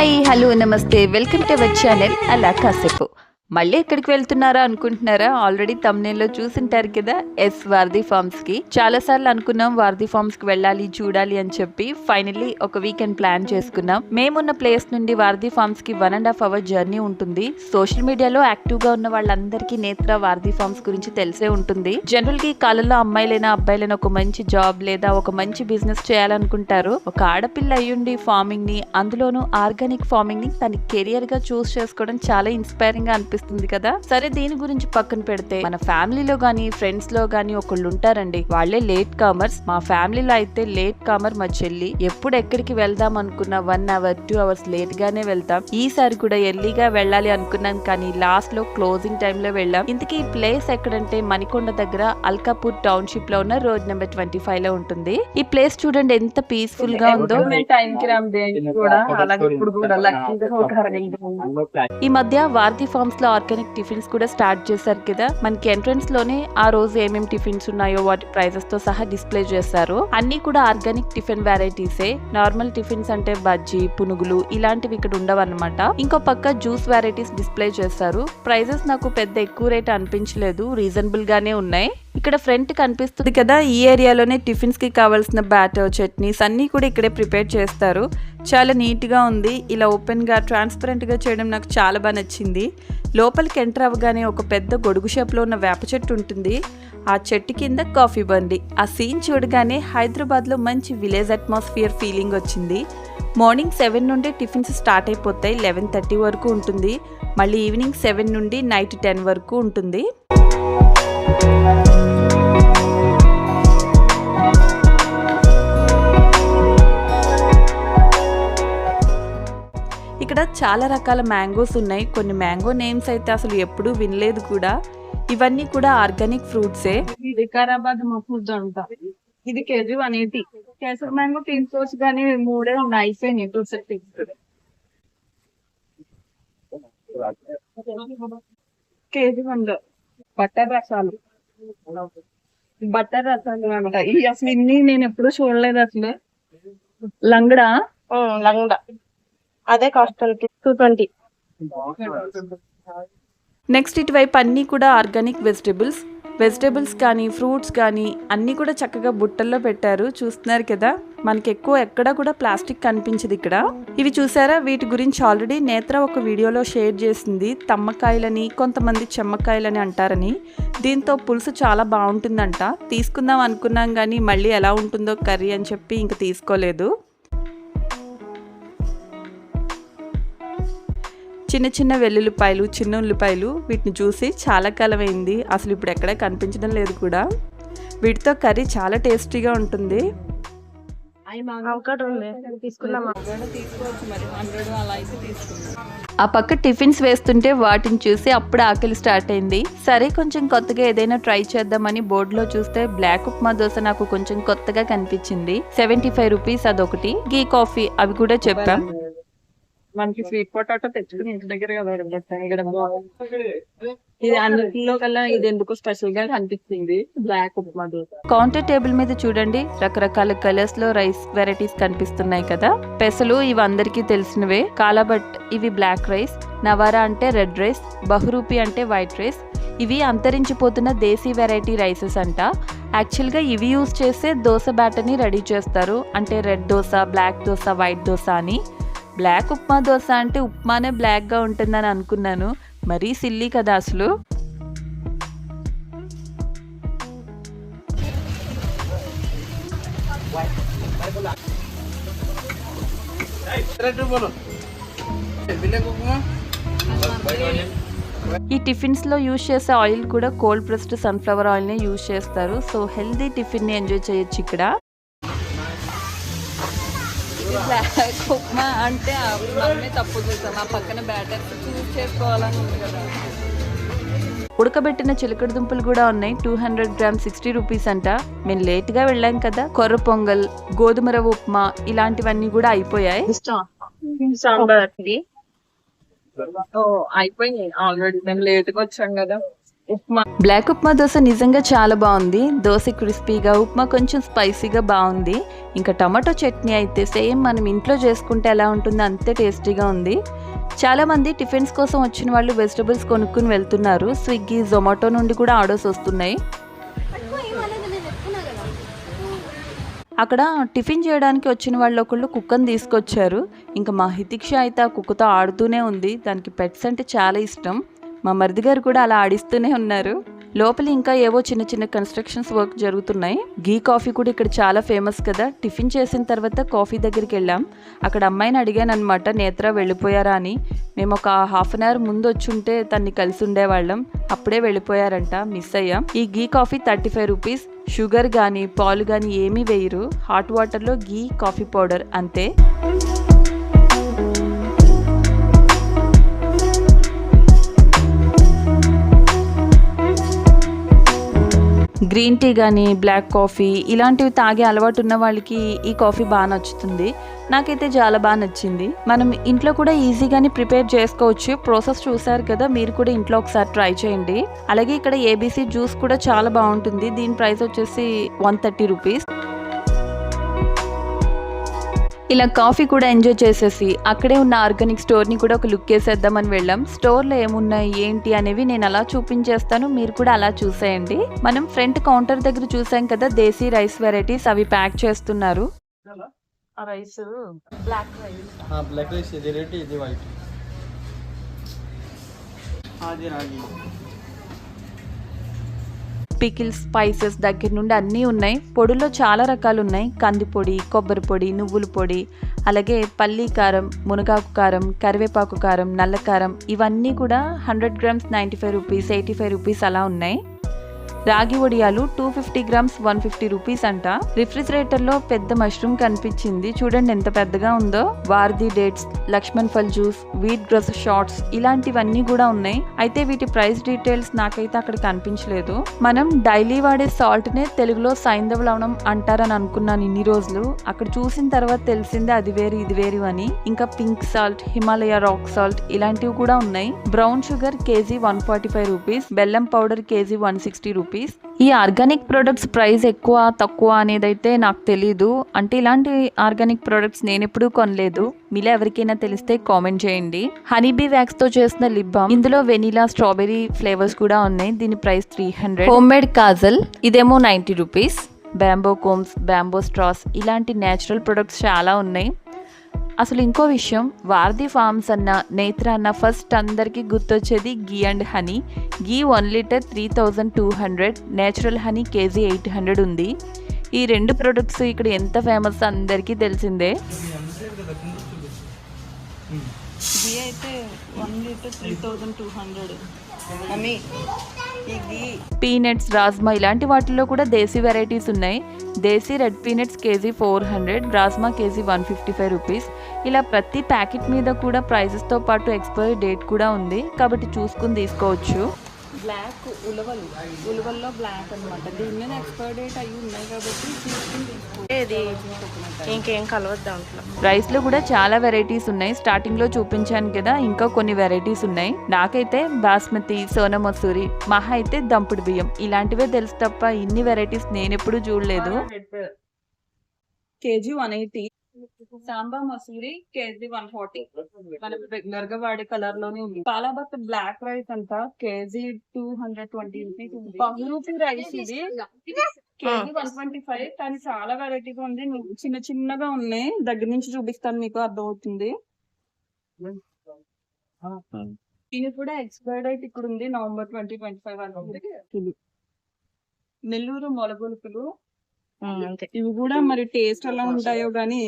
Hi hello నమస్తే. Welcome to our channel అలా కాసేపు. మళ్ళీ ఎక్కడికి వెళ్తున్నారా అనుకుంటున్నారా? ఆల్రెడీ తమ్నేల్లో చూసింటారు కదా ఎస్ వారధి ఫార్మ్స్కి. చాలా సార్లు అనుకున్నాం వారధి ఫార్మ్స్కి వెళ్ళాలి చూడాలి అని చెప్పి. ఫైనల్లీ ఒక వీకెండ్ ప్లాన్ చేసుకున్నాం. మేమున్న ప్లేస్ నుండి Varadhi ఫార్మ్స్కి one and half hour journey ఉంటుంది. సోషల్ మీడియాలో యాక్టివ్గా ఉన్న వాళ్ళందరికీ నేత్ర వారధి ఫార్మ్స్ గురించి తెలిసే ఉంటుంది. జనరల్గా ఈ కాలంలో అమ్మాయిలైనా అబ్బాయిలైనా ఒక మంచి జాబ్ లేదా ఒక మంచి బిజినెస్ చేయాలనుకుంటారు. ఒక ఆడపిల్ల అయ్యుండి ఫార్మింగ్ని అందులోనూ ఆర్గానిక్ ఫార్మింగ్ని తన కెరియర్గా చూస్ చేసుకోవడం చాలా ఇన్స్పైరింగ్గా అనిపిస్తుంది. కదా? సరే దీని గురించి పక్కన పెడితే? మన ఫ్యామిలీలో గానీ ఫ్రెండ్స్లో గానీ ఒకళ్ళు ఉంటారండి వాళ్ళే లేట్ కామర్స్. మా ఫ్యామిలీలో అయితే లేట్ కామర్ మా చెల్లి. ఎప్పుడు ఎక్కడికి వెళ్దాం అనుకున్నా one hour two hours late గానే వెళ్తాం. ఈసారి కూడా ఎర్లీగా వెళ్ళాలి అనుకున్నాం కానీ లాస్ట్లో క్లోజింగ్ టైమ్లో వెళ్ళాం. ఇంతకీ ఈ ప్లేస్ ఎక్కడంటే మణికొండ దగ్గర అల్కాపూర్ టౌన్షిప్లో ఉన్న రోడ్ నెంబర్ ట్వంటీ ఫైవ్లో ఉంటుంది. ఈ ప్లేస్ చూడండి ఎంత పీస్ఫుల్గా ఉందో. టైం కి రామ్ దేనికి కూడా అలాగే ఇప్పుడు కూడా లక్కీగా ఒక అరగంట ఈ మధ్య వారధి ఫార్మ్స్లో ఆర్గానిక్ టిఫిన్స్ కూడా స్టార్ట్ చేశారు కదా. మనకి ఎంట్రన్స్లోనే ఆ రోజు ఏమేమి టిఫిన్స్ ఉన్నాయో వాటి ప్రైజెస్తో సహా డిస్ప్లే చేశారు. అన్ని కూడా ఆర్గానిక్ టిఫిన్ వెరైటీసే నార్మల్ టిఫిన్స్ అంటే బజ్జీ పునుగులు ఇలాంటివి ఇక్కడ ఉండవన్నమాట. ఇంకో పక్క జ్యూస్ వెరైటీస్ డిస్ప్లే చేశారు. ప్రైజెస్ నాకు పెద్ద ఎక్కువ రేట్ అనిపించలేదు. రీజనబుల్ గానే ఉన్నాయి. ఇక్కడ ఫ్రంట్ కనిపిస్తుంది కదా ఈ ఏరియాలోనే టిఫిన్స్కి కావాల్సిన బ్యాటర్ చట్నీస్ అన్ని కూడా ఇక్కడే ప్రిపేర్ చేస్తారు. చాలా నీట్గా ఉంది. ఇలా ఓపెన్గా ట్రాన్స్పరెంట్గా చేయడం నాకు చాలా బాగా నచ్చింది. లోపలికి ఎంటర్ అవ్వగానే ఒక పెద్ద గొడుగు షేప్లో ఉన్న వేప చెట్టు ఉంటుంది. ఆ చెట్టు కింద కాఫీ బండి. ఆ సీన్ చూడగానే హైదరాబాద్లో మంచి విలేజ్ అట్మాస్ఫియర్ ఫీలింగ్ వచ్చింది. మార్నింగ్ సెవెన్ నుండి టిఫిన్స్ స్టార్ట్ అయిపోతాయి. లెవెన్ థర్టీ వరకు ఉంటుంది. మళ్ళీ ఈవినింగ్ సెవెన్ నుండి నైట్ టెన్ వరకు ఉంటుంది. ఇక్కడ చాలా రకాల మ్యాంగోస్ ఉన్నాయి. కొన్ని మ్యాంగో నేమ్స్ అయితే అసలు ఎప్పుడూ వినలేదు కూడా. ఇవన్నీ కూడా ఆర్గానిక్ ఫ్రూట్సే. వికారాబాద్ మఫూజ్ అంట. ఇది kg one eighty. Kesar mango తీసుకోవచ్చు కానీ మూడే ఉన్నాయి. అయిపోయినాయి two set kg one butter రసాలు. బట్టర్ రసాలు అంట ఇవి అసలు ఇన్ని నేను ఎప్పుడు చూడలేదు అసలు. లంగడా? లంగడ. అదే కాస్ట్ టూ ట్వంటీ నెక్స్ట్ ఇటువైపు అన్నీ కూడా ఆర్గానిక్ వెజిటేబుల్స్ వెజిటేబుల్స్ కానీ ఫ్రూట్స్ కానీ అన్నీ కూడా చక్కగా బుట్టల్లో పెట్టారు. చూస్తున్నారు కదా మనకి ఎక్కువ ఎక్కడ కూడా ప్లాస్టిక్ కనిపించదు ఇక్కడ. ఇవి చూసారా? వీటి గురించి ఆల్రెడీ నేత్ర ఒక వీడియోలో షేర్ చేసింది. తమ్మకాయలని కొంతమంది చెమ్మకాయలని అంటారని. దీంతో పులుసు చాలా బాగుంటుందంట. తీసుకుందాం అనుకున్నాం కానీ మళ్ళీ ఎలా ఉంటుందో కర్రీ అని చెప్పి ఇంక తీసుకోలేదు. చిన్న చిన్న వెల్లుల్లిపాయలు చిన్న ఉల్లిపాయలు వీటిని చూసి చాలా కాలం అయింది అసలు ఇప్పుడు ఎక్కడ కనిపించడం లేదు కూడా. వీటితో కర్రీ చాలా టేస్టీగా ఉంటుంది. ఆ పక్క టిఫిన్స్ వేస్తుంటే వాటిని చూసి అప్పుడు ఆకలి స్టార్ట్ అయింది. సరే కొంచెం కొత్తగా ఏదైనా ట్రై చేద్దామని బోర్డులో చూస్తే బ్లాక్ ఉప్మా దోశ నాకు కొంచెం కొత్తగా కనిపించింది. సెవెంటీ ఫైవ్ రూపీస్ అదొకటి. గీ కాఫీ అవి కూడా చెప్పాం. మనకి స్వీట్ పొటాటో తెచ్చుకుని ఇంటి దగ్గర కదా ఇక్కడ. ఇది అన్నిటిలో కల్లా ఇది ఎందుకు స్పెషల్గా కనిపిస్తుంది black upma dosa. Counter table మీద చూడండి రకరకాల కలర్స్లో రైస్ వెరైటీస్ కనిపిస్తున్నాయి కదా. పెసలు ఇవి అందరికీ తెలిసినవే. కాలాబట్ ఇవి బ్లాక్ రైస్ నవారా అంటే రెడ్ రైస్ బహురూపి అంటే వైట్ రైస్ ఇవి అంతరించిపోతున్న దేశీ వెరైటీ రైసెస్ అంట. యాక్చువల్గా ఇవి యూజ్ చేసే దోశ బ్యాటర్ని రెడీ చేస్తారు. అంటే red dosa black dosa white dosa అని. బ్లాక్ ఉప్మా దోశ అంటే ఉప్మానే బ్లాక్గా ఉంటుందని అనుకున్నాను. మరీ సిల్లీ కదా అసలు. ఈ టిఫిన్స్లో యూజ్ చేసే ఆయిల్ కూడా కోల్డ్ ప్రెస్డ్ సన్ఫ్లవర్ ఆయిల్ నే యూజ్ చేస్తారు. సో హెల్దీ టిఫిన్ని ఎంజాయ్ చేయొచ్చు ఇక్కడ. బ్లాక్ ఉప్మా అంటే మనమే తప్పు చూసాం ఆ పక్కన బ్యాటర్ చూస్ చేసుకోవాలని ఉంది కదా. ఉడకబెట్టిన చిలకడ దుంపలు కూడా ఉన్నాయి. Two hundred gram sixty rupees అంట. మేము లేట్గా వెళ్ళాం కదా. కొర్ర పొంగల్ గోధుమ రవ్వ ఉప్మా ఇలాంటివన్నీ కూడా అయిపోయాయి. సాంబార్ ఓ అయిపోయింది ఆల్రెడీ మేము లేట్గా వచ్చాం కదా. ఉప్మా. బ్లాక్ ఉప్మా దోశ నిజంగా చాలా బాగుంది. దోశ క్రిస్పీగా ఉప్మా కొంచెం స్పైసీగా బాగుంది. ఇంకా టమాటో చట్నీ అయితే సేమ్ మనం ఇంట్లో చేసుకుంటే ఎలా ఉంటుందో అంతే టేస్టీగా ఉంది. చాలామంది టిఫిన్స్ కోసం వచ్చిన వాళ్ళు వెజిటబుల్స్ కొనుక్కుని వెళ్తున్నారు. స్విగ్గీ జొమాటో నుండి కూడా ఆర్డర్స్ వస్తున్నాయి. అక్కడ టిఫిన్ చేయడానికి వచ్చిన వాళ్ళు ఒకళ్ళు కుక్కని తీసుకొచ్చారు. ఇంకా మా హితిక్ష అయితే ఆ కుక్కతో ఆడుతూనే ఉంది. దానికి పెట్స్ అంటే చాలా ఇష్టం. మా మరిది గారు కూడా అలా ఆడిస్తూనే ఉన్నారు. లోపల ఇంకా ఏవో చిన్న చిన్న కన్స్ట్రక్షన్స్ వర్క్ జరుగుతున్నాయి. గీ కాఫీ కూడా ఇక్కడ చాలా ఫేమస్ కదా. టిఫిన్ చేసిన తర్వాత కాఫీ దగ్గరికి వెళ్ళాం. అక్కడ అమ్మాయిని అడిగాను అనమాట నేత్ర వెళ్ళిపోయారా? అని. మేము ఒక హాఫ్ అన్ అవర్ ముందు వచ్చుంటే తన్ని కలిసి ఉండేవాళ్ళం. అప్పుడే వెళ్ళిపోయారంట మిస్ అయ్యాం. ఈ ghee coffee thirty five rupees sugar కానీ పాలు కానీ ఏమీ వేయరు. హాట్ వాటర్లో గీ కాఫీ పౌడర్ అంతే. గ్రీన్ టీ కానీ బ్లాక్ కాఫీ ఇలాంటివి తాగే అలవాటు ఉన్న వాళ్ళకి ఈ కాఫీ బాగా నచ్చుతుంది. నాకైతే చాలా బాగా నచ్చింది. మనం ఇంట్లో కూడా ఈజీగానే ప్రిపేర్ చేసుకోవచ్చు. ప్రాసెస్ చూసారు కదా మీరు కూడా ఇంట్లో ఒకసారి ట్రై చేయండి. అలాగే ఇక్కడ ఏబీసీ జ్యూస్ కూడా చాలా బాగుంటుంది. దీని ప్రైస్ వచ్చేసి వన్ థర్టీ రూపీస్. ఇలా కాఫీ కూడా ఎంజాయ్ చేసేసి అక్కడే ఉన్న ఆర్గానిక్ స్టోర్ని కూడా ఒక లుక్ వేసేద్దామని వెళ్ళాం. స్టోర్లో ఏమున్నాయి ఏంటి అనేవి నేను అలా చూపించేస్తాను. మీరు కూడా అలా చూసేయండి. మనం ఫ్రంట్ కౌంటర్ దగ్గర చూసాం కదా దేశీ రైస్ వెరైటీస్ అవి ప్యాక్ చేస్తున్నారు. ఆ rice? Black rice. Black rice ఇది రెడ్ ఇది వైట్. అది రాగి పికిల్స్ స్పైసెస్ దగ్గర నుండి అన్నీ ఉన్నాయి. పొడిలో చాలా రకాలు ఉన్నాయి. కందిపొడి కొబ్బరి పొడి నువ్వుల పొడి అలాగే పల్లీ కారం మునగాకు కారం కరివేపాకు కారం నల్ల కారం ఇవన్నీ కూడా hundred grams ninety five rupees eighty five rupees అలా ఉన్నాయి. రాగి వడియాలు two fifty grams one fifty rupees అంట. రిఫ్రిజిరేటర్లో పెద్ద మష్రూమ్ కనిపించింది. చూడండి ఎంత పెద్దగా ఉందో. వార్ది డేట్స్ లక్ష్మణ్ ఫల్ జ్యూస్ వీట్ గ్రస్ షార్ట్స్ ఇలాంటివన్నీ కూడా ఉన్నాయి. అయితే వీటి ప్రైస్ డీటెయిల్స్ నాకైతే అక్కడ కనిపించలేదు. మనం డైలీ వాడే సాల్ట్ నే తెలుగులో సైంధవ లవణం అంటారని అనుకున్నాను ఇన్ని రోజులు. అక్కడ చూసిన తర్వాత తెలిసిందే అది వేరు ఇది వేరు అని. ఇంకా pink salt Himalaya rock salt ఇలాంటివి కూడా ఉన్నాయి. Brown sugar kg one forty five rupees బెల్లం powder kg one sixty rupees ఈ ఆర్గానిక్ ప్రొడక్ట్స్ ప్రైస్ ఎక్కువ తక్కువ అనేది అయితే నాకు తెలీదు. అంటే ఇలాంటి ఆర్గానిక్ ప్రొడక్ట్స్ నేను ఎప్పుడూ కొనలేదు. మీలో ఎవరికైనా తెలిస్తే కామెంట్ చేయండి. హనీ బీ వ్యాక్స్తో చేసిన లిప్ బామ్ ఇందులో వెనిలా స్ట్రాబెరీ ఫ్లేవర్స్ కూడా ఉన్నాయి. దీని price three hundred home made kajal ఇదేమో ninety rupees bamboo combs bamboo straws ఇలాంటి నేచురల్ ప్రొడక్ట్స్ చాలా ఉన్నాయి. అసలు ఇంకో విషయం వారధి ఫార్మ్స్ అన్న నేత్ర అన్న ఫస్ట్ అందరికీ గుర్తొచ్చేది ghee and honey. Ghee one litre three thousand two hundred natural honey kg eight hundred ఉంది. ఈ రెండు ప్రొడక్ట్స్ ఇక్కడ ఎంత ఫేమస్ అందరికీ తెలిసిందే. గీ అయితే one litre three thousand two hundred. Peanuts rajma ఇలాంటి వాటిల్లో కూడా దేశీ వెరైటీస్ ఉన్నాయి. Desi red peanuts kg four hundred rajma kg one fifty five rupees. ఇలా ప్రతి ప్యాకెట్ మీద కూడా ప్రైజెస్తో పాటు ఎక్స్పైరీ డేట్ కూడా ఉంది. కాబట్టి చూసుకుని తీసుకోవచ్చు. బ్లాక్ ఉలవలు. ఉలవల్లో బ్లాక్ అన్నమాట. దీని మీద ఎక్స్పైర్ డేట్ అవి ఉన్నాయి కాబట్టి ఇంకేం కలవద్దు దాంట్లో. రైస్లో కూడా చాలా వెరైటీస్ ఉన్నాయి. స్టార్టింగ్లో చూపించాను కదా ఇంకా కొన్ని వెరైటీస్ ఉన్నాయి. నాకైతే బాస్మతి సోనా మసూరి మహా అయితే దంపుడు బియ్యం. ఇలాంటివే తెలుసు తప్ప ఇన్ని వెరైటీస్ నేను ఎప్పుడూ చూడలేదు. Kg one eighty. Samba Masuri kg one forty. మనం రెగ్యులర్గా వాడే కలర్లోనే ఉంది. పాలాబత్ బ్లాక్ రైస్ అంట kg two hundred twenty rupees ఉంది. బహురూపి రైస్ ఇది? కేజీ వన్ ట్వంటీ ఫైవ్ కానీ చాలా వెరైటీగా ఉంది. చిన్న చిన్నగా ఉన్నాయి. దగ్గర నుంచి చూపిస్తాను మీకు అర్థమవుతుంది. ఇది కూడా ఎక్స్పైర్డ్ డేట్ ఇక్కడ ఉంది నవంబర్ ట్వంటీ ట్వంటీ ఫైవ్ వరకు. నెల్లూరు మొలగొలుపులు. అంతే. ఇవి కూడా మరి టేస్ట్ ఎలా ఉంటాయో గానీ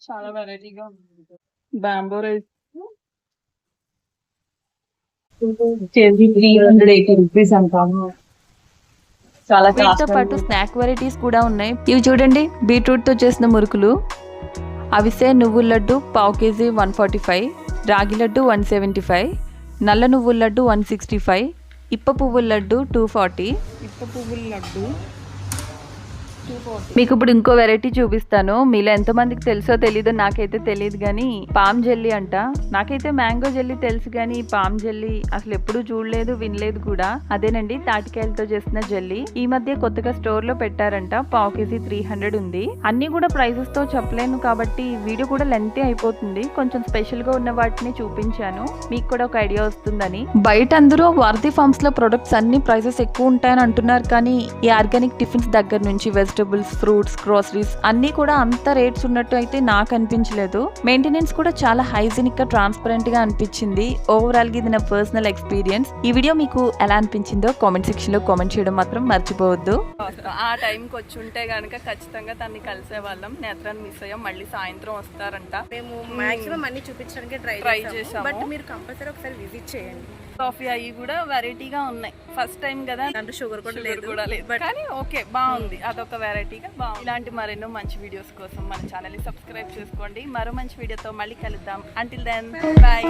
చాలా వెరైటీగా bamboo rice kg three hundred eighty rupees అంటాము. చాలా వీటితో పాటు స్నాక్ వెరైటీస్ కూడా ఉన్నాయి. ఇవి చూడండి బీట్రూట్తో చేసిన మురుకులు. అవిసే నువ్వుల లడ్డు పావు కేజీ వన్ ఫార్టీ ఫైవ్. రాగి లడ్డు వన్ సెవెంటీ ఫైవ్. నల్ల నువ్వుల లడ్డు వన్ సిక్స్టీ ఫైవ్. ఇప్ప పువ్వుల లడ్డు టూ ఫార్టీ. ఇప్ప పువ్వుల లడ్డు మీకు ఇప్పుడు ఇంకో వెరైటీ చూపిస్తాను. మీలో ఎంతమందికి తెలుసో తెలీదో నాకైతే తెలియదు కానీ పామ్ జెల్లీ అంట. నాకైతే మ్యాంగో జెల్లీ తెలుసు కానీ పామ్ జెల్లీ అసలు ఎప్పుడూ చూడలేదు వినలేదు కూడా. అదేనండి తాటికాయలతో చేసిన జెల్లీ. ఈ మధ్య కొత్తగా స్టోర్లో పెట్టారంట. పావు కేజీ త్రీ హండ్రెడ్ ఉంది. అన్ని కూడా ప్రైజెస్తో చెప్పలేను కాబట్టి వీడియో కూడా లెంతీ అయిపోతుంది. కొంచెం స్పెషల్గా ఉన్న వాటిని చూపించాను. మీకు కూడా ఒక ఐడియా వస్తుందని. బయట అందరూ వారధి ఫార్మ్స్లో ప్రొడక్ట్స్ అన్ని ప్రైసెస్ ఎక్కువ ఉంటాయని అంటున్నారు కానీ ఈ ఆర్గానిక్ టిఫిన్స్ దగ్గర నుంచి వెజిటబుల్స్ ఫ్రూట్స్ గ్రోసరీస్ అన్ని కూడా అంత రేట్స్ ఉన్నట్టు అయితే నాకు అనిపించలేదు. మెయింటెనెన్స్ కూడా చాలా హైజీనిక్గా ట్రాన్స్పరెంట్గా అనిపించింది. ఓవరాల్గా ఇది నా పర్సనల్ ఎక్స్పీరియన్స్ ఈ వీడియో మీకు ఎలా అనిపించిందో కామెంట్ సెక్షన్లో కామెంట్ చేయడం మాత్రం మర్చిపోవద్దు. ఆ టైంకి వచ్చి ఉంటే గనుక ఖచ్చితంగా తన్ని కలిసే వాళ్ళం. నేత్రాన్ని మిస్ అయ్యాం. మళ్ళీ సాయంత్రం వస్తారంట. మేము మాక్సిమం అన్ని చూపించడానికి ట్రై చేసాము. బట్ మీరు కంపల్సరీ ఒకసారి విజిట్ చేయండి. కాఫీ అవి కూడా వెరైటీగా ఉన్నాయి. ఫస్ట్ టైం కదా. దాంట్లో షుగర్ కూడా లేదు. కూడా లేదు. కానీ ఓకే బాగుంది. అదొక వెరైటీగా బాగుంది. ఇలాంటి మరెన్నో మంచి వీడియోస్ కోసం మన ఛానల్ని సబ్స్క్రైబ్ చేసుకోండి. మరో మంచి వీడియోతో మళ్ళీ కలుద్దాం. Until then bye